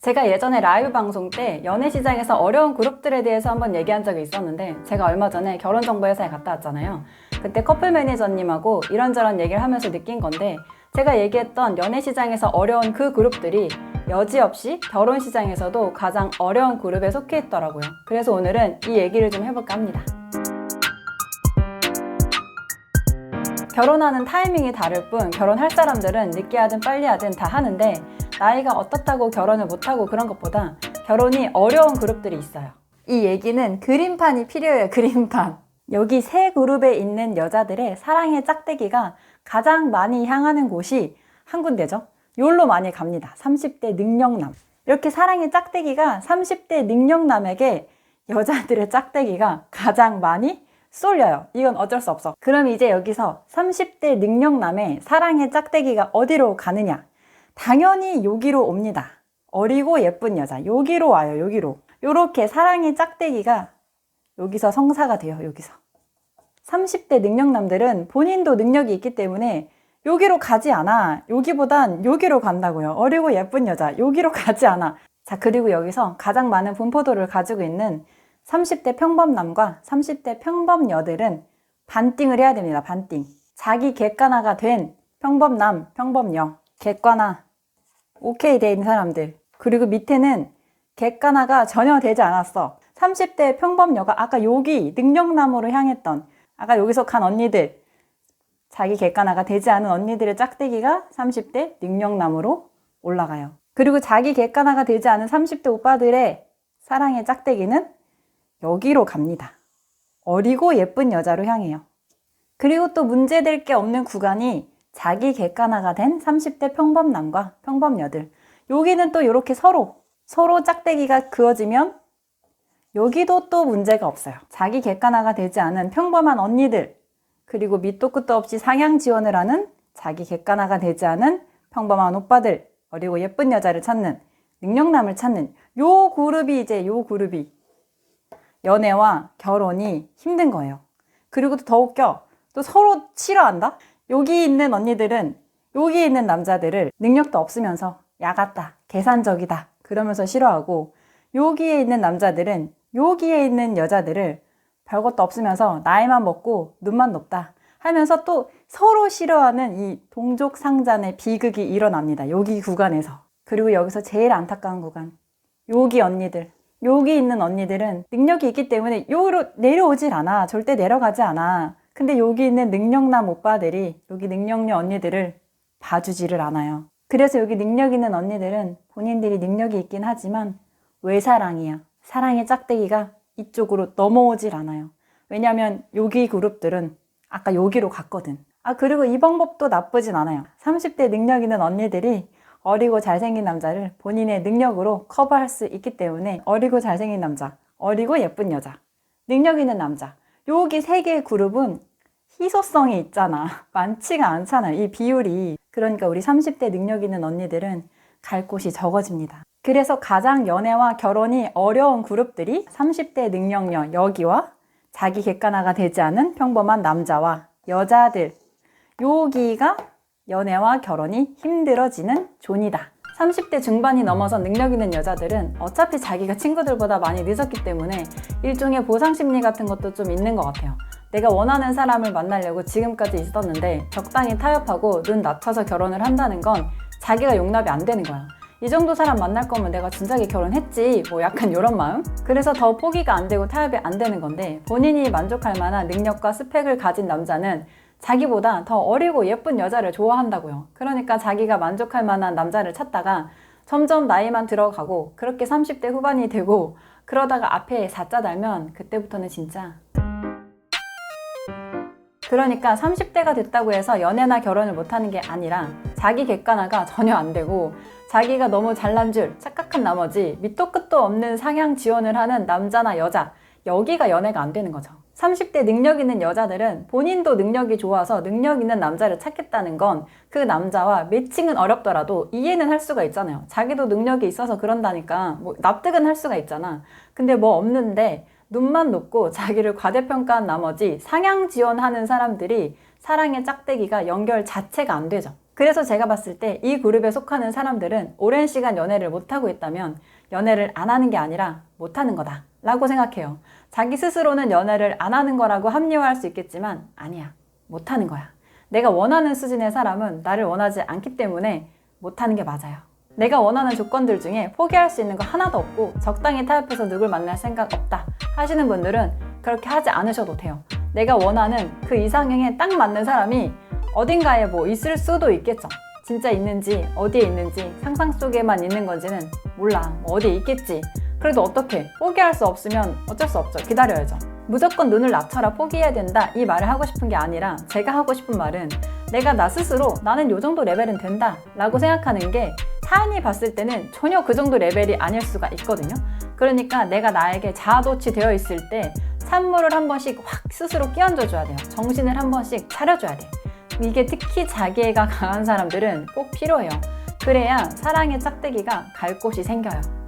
제가 예전에 라이브 방송 때 연애 시장에서 어려운 그룹들에 대해서 한번 얘기한 적이 있었는데 제가 얼마 전에 결혼정보회사에 갔다 왔잖아요. 그때 커플 매니저님하고 이런저런 얘기를 하면서 느낀 건데 제가 얘기했던 연애 시장에서 어려운 그 그룹들이 여지없이 결혼 시장에서도 가장 어려운 그룹에 속해 있더라고요. 그래서 오늘은 이 얘기를 좀 해볼까 합니다. 결혼하는 타이밍이 다를 뿐 결혼할 사람들은 늦게 하든 빨리 하든 다 하는데 나이가 어떻다고 결혼을 못하고 그런 것보다 결혼이 어려운 그룹들이 있어요. 이 얘기는 그림판이 필요해요, 그림판. 여기 세 그룹에 있는 여자들의 사랑의 짝대기가 가장 많이 향하는 곳이 한 군데죠. 요로 많이 갑니다. 30대 능력남. 이렇게 사랑의 짝대기가 30대 능력남에게 여자들의 짝대기가 가장 많이 쏠려요. 이건 어쩔 수 없어. 그럼 이제 여기서 30대 능력남의 사랑의 짝대기가 어디로 가느냐? 당연히 여기로 옵니다. 어리고 예쁜 여자. 여기로 와요, 여기로. 요렇게 사랑의 짝대기가 여기서 성사가 돼요, 여기서. 30대 능력남들은 본인도 능력이 있기 때문에 여기로 가지 않아. 여기보단 여기로 간다고요. 어리고 예쁜 여자. 여기로 가지 않아. 자, 그리고 여기서 가장 많은 분포도를 가지고 있는 30대 평범남과 30대 평범여들은 반띵을 해야 됩니다. 반띵. 자기 객관화가 된 평범남, 평범여. 객관화. 오케이 돼 있는 사람들. 그리고 밑에는 객관화가 전혀 되지 않았어. 30대 평범여가 아까 여기 능력남으로 향했던 아까 여기서 간 언니들 자기 객관화가 되지 않은 언니들의 짝대기가 30대 능력남으로 올라가요. 그리고 자기 객관화가 되지 않은 30대 오빠들의 사랑의 짝대기는 여기로 갑니다. 어리고 예쁜 여자로 향해요. 그리고 또 문제될 게 없는 구간이 자기 객관화가 된 30대 평범남과 평범여들. 여기는 또 이렇게 서로, 서로 짝대기가 그어지면 여기도 또 문제가 없어요. 자기 객관화가 되지 않은 평범한 언니들, 그리고 밑도 끝도 없이 상향 지원을 하는 자기 객관화가 되지 않은 평범한 오빠들, 어리고 예쁜 여자를 찾는, 능력남을 찾는 요 그룹이 이제 요 그룹이 연애와 결혼이 힘든 거예요. 그리고 또 더 웃겨. 또 서로 싫어한다? 여기 있는 언니들은 여기 있는 남자들을 능력도 없으면서 야같다, 계산적이다, 그러면서 싫어하고 여기에 있는 남자들은 여기에 있는 여자들을 별것도 없으면서 나이만 먹고 눈만 높다 하면서 또 서로 싫어하는 이 동족 상잔의 비극이 일어납니다. 여기 구간에서. 그리고 여기서 제일 안타까운 구간. 여기 언니들. 여기 있는 언니들은 능력이 있기 때문에 여기로 내려오질 않아. 절대 내려가지 않아. 근데 여기 있는 능력남 오빠들이 여기 능력녀 언니들을 봐주지를 않아요. 그래서 여기 능력 있는 언니들은 본인들이 능력이 있긴 하지만 외사랑이야. 사랑의 짝대기가 이쪽으로 넘어오질 않아요. 왜냐면 여기 그룹들은 아까 여기로 갔거든. 아, 그리고 이 방법도 나쁘진 않아요. 30대 능력 있는 언니들이 어리고 잘생긴 남자를 본인의 능력으로 커버할 수 있기 때문에 어리고 잘생긴 남자, 어리고 예쁜 여자, 능력 있는 남자. 여기 세 개의 그룹은 희소성이 있잖아. 많지가 않잖아. 이 비율이. 그러니까 우리 30대 능력 있는 언니들은 갈 곳이 적어집니다. 그래서 가장 연애와 결혼이 어려운 그룹들이 30대 능력녀 여기와 자기 객관화가 되지 않은 평범한 남자와 여자들. 여기가 연애와 결혼이 힘들어지는 존이다. 30대 중반이 넘어서 능력 있는 여자들은 어차피 자기가 친구들보다 많이 늦었기 때문에 일종의 보상 심리 같은 것도 좀 있는 것 같아요. 내가 원하는 사람을 만나려고 지금까지 있었는데 적당히 타협하고 눈 낮춰서 결혼을 한다는 건 자기가 용납이 안 되는 거야. 이 정도 사람 만날 거면 내가 진작에 결혼했지. 뭐 약간 이런 마음? 그래서 더 포기가 안 되고 타협이 안 되는 건데 본인이 만족할 만한 능력과 스펙을 가진 남자는 자기보다 더 어리고 예쁜 여자를 좋아한다고요. 그러니까 자기가 만족할 만한 남자를 찾다가 점점 나이만 들어가고 그렇게 30대 후반이 되고 그러다가 앞에 4자 달면 그때부터는 진짜 그러니까 30대가 됐다고 해서 연애나 결혼을 못하는 게 아니라 자기 객관화가 전혀 안 되고 자기가 너무 잘난 줄 착각한 나머지 밑도 끝도 없는 상향 지원을 하는 남자나 여자 여기가 연애가 안 되는 거죠. 30대 능력 있는 여자들은 본인도 능력이 좋아서 능력 있는 남자를 찾겠다는 건 그 남자와 매칭은 어렵더라도 이해는 할 수가 있잖아요. 자기도 능력이 있어서 그런다니까 뭐 납득은 할 수가 있잖아. 근데 뭐 없는데 눈만 높고 자기를 과대평가한 나머지 상향 지원하는 사람들이 사랑의 짝대기가 연결 자체가 안 되죠. 그래서 제가 봤을 때 이 그룹에 속하는 사람들은 오랜 시간 연애를 못하고 있다면 연애를 안 하는 게 아니라 못하는 거다 라고 생각해요. 자기 스스로는 연애를 안 하는 거라고 합리화할 수 있겠지만 아니야. 못하는 거야. 내가 원하는 수준의 사람은 나를 원하지 않기 때문에 못하는 게 맞아요. 내가 원하는 조건들 중에 포기할 수 있는 거 하나도 없고 적당히 타협해서 누굴 만날 생각 없다 하시는 분들은 그렇게 하지 않으셔도 돼요. 내가 원하는 그 이상형에 딱 맞는 사람이 어딘가에 뭐 있을 수도 있겠죠. 진짜 있는지 어디에 있는지 상상 속에만 있는 건지는 몰라. 뭐 어디에 있겠지. 그래도 어떻게 포기할 수 없으면 어쩔 수 없죠. 기다려야죠. 무조건 눈을 낮춰라 포기해야 된다 이 말을 하고 싶은 게 아니라 제가 하고 싶은 말은 내가 나 스스로 나는 요 정도 레벨은 된다 라고 생각하는 게 타인이 봤을 때는 전혀 그 정도 레벨이 아닐 수가 있거든요. 그러니까 내가 나에게 자아도취 되어 있을 때 산물을 한 번씩 확 스스로 끼얹어 줘야 돼요. 정신을 한 번씩 차려줘야 돼. 이게 특히 자기애가 강한 사람들은 꼭 필요해요. 그래야 사랑의 짝대기가 갈 곳이 생겨요.